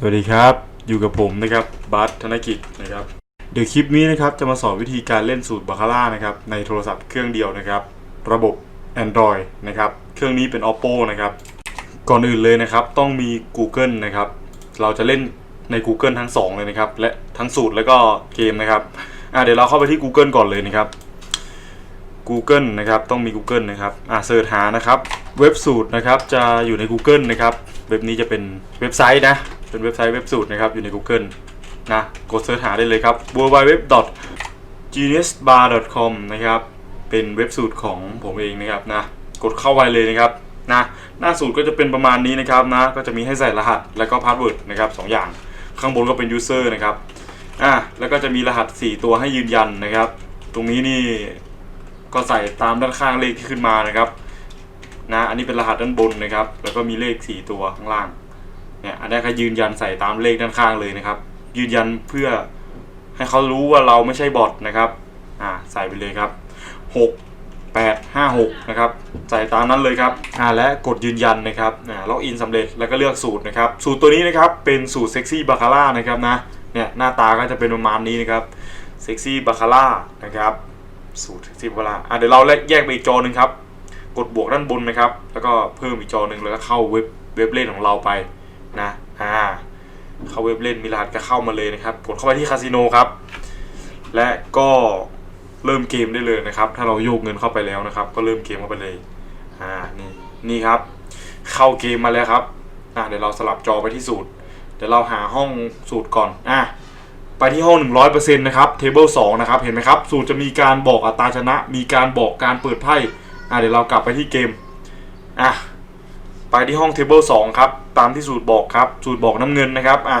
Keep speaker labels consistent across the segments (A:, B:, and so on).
A: สวัสดีครับ อยู่กับผมนะครับบัสธนกิจนะครับ เดี๋ยวคลิปนี้นะครับจะมาสอนวิธีการเล่นสูตรบาคาร่านะครับในโทรศัพท์เครื่องเดียวนะครับ ระบบ Android นะครับเครื่องนี้เป็น Oppo นะครับ ก่อนอื่นเลยนะครับต้องมี Google นะครับ เราจะเล่นใน Google ทั้งสองเลยนะครับ และทั้งสูตรแล้วก็เกมนะครับอะเดี๋ยวเราเข้าไปที่ Google ก่อนเลยนะครับ Google นะครับต้องมี Google นะครับอ่าเสิร์ชหานะครับ เว็บสูตรนะครับจะอยู่ใน Google นะครับเว็บนี้จะเป็นเว็บไซต์นะ เป็นเว็บไซต์เว็บสูตรนะครับอยู่ใน Google นะกดเสิร์ชหาได้เลยครับ www.geniusbar.com นะครับเป็นเว็บสูตรของผมเองนะครับนะกดเข้าไปเลยนะครับนะหน้าสูตรก็จะเป็นประมาณนี้นะครับนะก็จะมีให้ใส่รหัสแล้วก็พาสเวิร์ดนะครับสองอย่าง ข้างบนก็เป็น user นะครับอะแล้วก็จะมีรหัส 4 ตัวให้ยืนยันนะครับ ตรงนี้นี่ก็ใส่ตามด้านข้างเลขที่ขึ้นมานะครับนะอันนี้เป็นรหัสด้านบนนะครับ แล้วก็มีเลข 4 ตัวข้างล่าง เนี่ยอันนี้ก็ยืนยันใส่ตามเลขด้านข้างเลยนะครับ ยืนยันเพื่อให้เขารู้ว่าเราไม่ใช่บอทนะครับอ่าใส่ไปเลยครับ 6 8 5 6 นะครับ ใส่ตามนั้นเลยครับอ่าและกดยืนยันนะครับอ่าล็อกอินสำเร็จแล้วก็เลือกสูตรนะครับ สูตรตัวนี้นะครับเป็นสูตรเซ็กซี่บาคาร่านะครับนะเนี่ยหน้าตาก็จะเป็นประมาณนี้นะครับเซ็กซี่บาคาร่านะครับสูตรสิบเวลาอะเดี๋ยวเราแยกไปอีกจอหนึ่งครับ กดบวกด้านบนนะครับ แล้วก็เพิ่มอีกจอหนึ่งแล้วก็เข้าเว็บเว็บเล่นของเราไป นะอ่าเข้าเว็บเล่นมีรหัสก็เข้ามาเลยนะครับ กดเข้าไปที่คาสิโนครับ และก็เริ่มเกมได้เลยนะครับ ถ้าเราโยกเงินเข้าไปแล้วนะครับ ก็เริ่มเกมเข้าไปเลยอ่านี่นี่ครับ เข้าเกมมาแล้วครับอ่าเดี๋ยวเราสลับจอไปที่สูตร เดี๋ยวเราหาห้องสูตรก่อนอะไปที่ห้อง 100%นะครับ table 2นะครับ เห็นไหมครับ สูตรจะมีการบอกอัตราชนะ มีการบอกการเปิดไพ่อะเดี๋ยวเรากลับไปที่เกม อะ ไปที่ห้อง table 2ครับ ตามที่สูตรบอกครับ สูตรบอกน้ำเงินนะครับอะ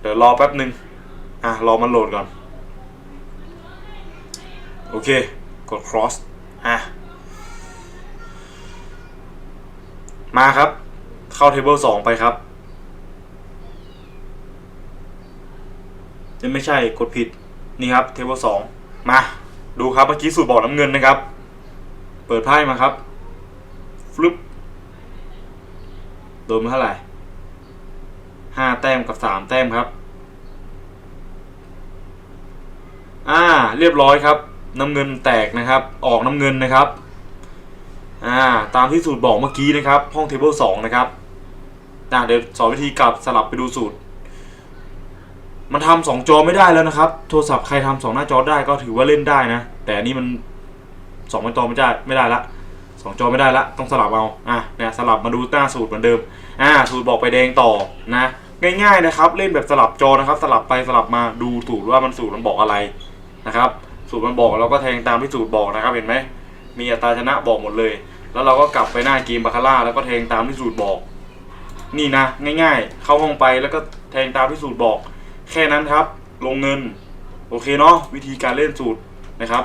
A: เดี๋ยวรอแป๊บหนึ่งอะรอมันโหลดก่อน โอเค กด cross อะมาครับ เข้า table 2ไปครับจะไม่ใช่กดผิดนี่ครับเทเบิลสองมาดูครับเมื่อกี้สูตรบอกน้ำเงินนะครับ เปิดไพ่มาครับฟลุป โดนมาเท่าไหร่ห้าแต้มกับสามแต้มครับ อ่า เรียบร้อยครับ น้ำเงินแตกนะครับ ออกน้ำเงินนะครับ อ่า ตามที่สูตรบอกเมื่อกี้นะครับ ห้องเทเบิลสองนะครับอ่าเดี๋ยวสอนวิธีกลับสลับไปดูสูตร มันทำสองจอไม่ได้แล้วนะครับ โทรศัพท์ใครทำสองหน้าจอได้ก็ถือว่าเล่นได้นะ แต่อันนี้มันสองหน้าจอไม่ได้ไม่ได้ละ สองจอไม่ได้ละต้องสลับเอาอะเนี่ยสลับมาดูหน้าสูตรเหมือนเดิมอ่าสูตรบอกไปแดงต่อนะง่ายๆนะครับเล่นแบบสลับจอนะครับ สลับไปสลับมาดูสูตรว่ามันสูตรมันบอกอะไรนะครับ สูตรมันบอกเราก็แทงตามที่สูตรบอกนะครับเห็นไหมมีอัตราชนะบอกหมดเลย แล้วเราก็กลับไปหน้าเกมบาคาร่าแล้วก็แทงตามที่สูตรบอก นี่นะ ง่าย ๆ เข้าห้องไปแล้วก็แทงตามที่สูตรบอก แค่นั้นครับ ลงเงิน โอเคเนาะวิธีการเล่นสูตรนะครับ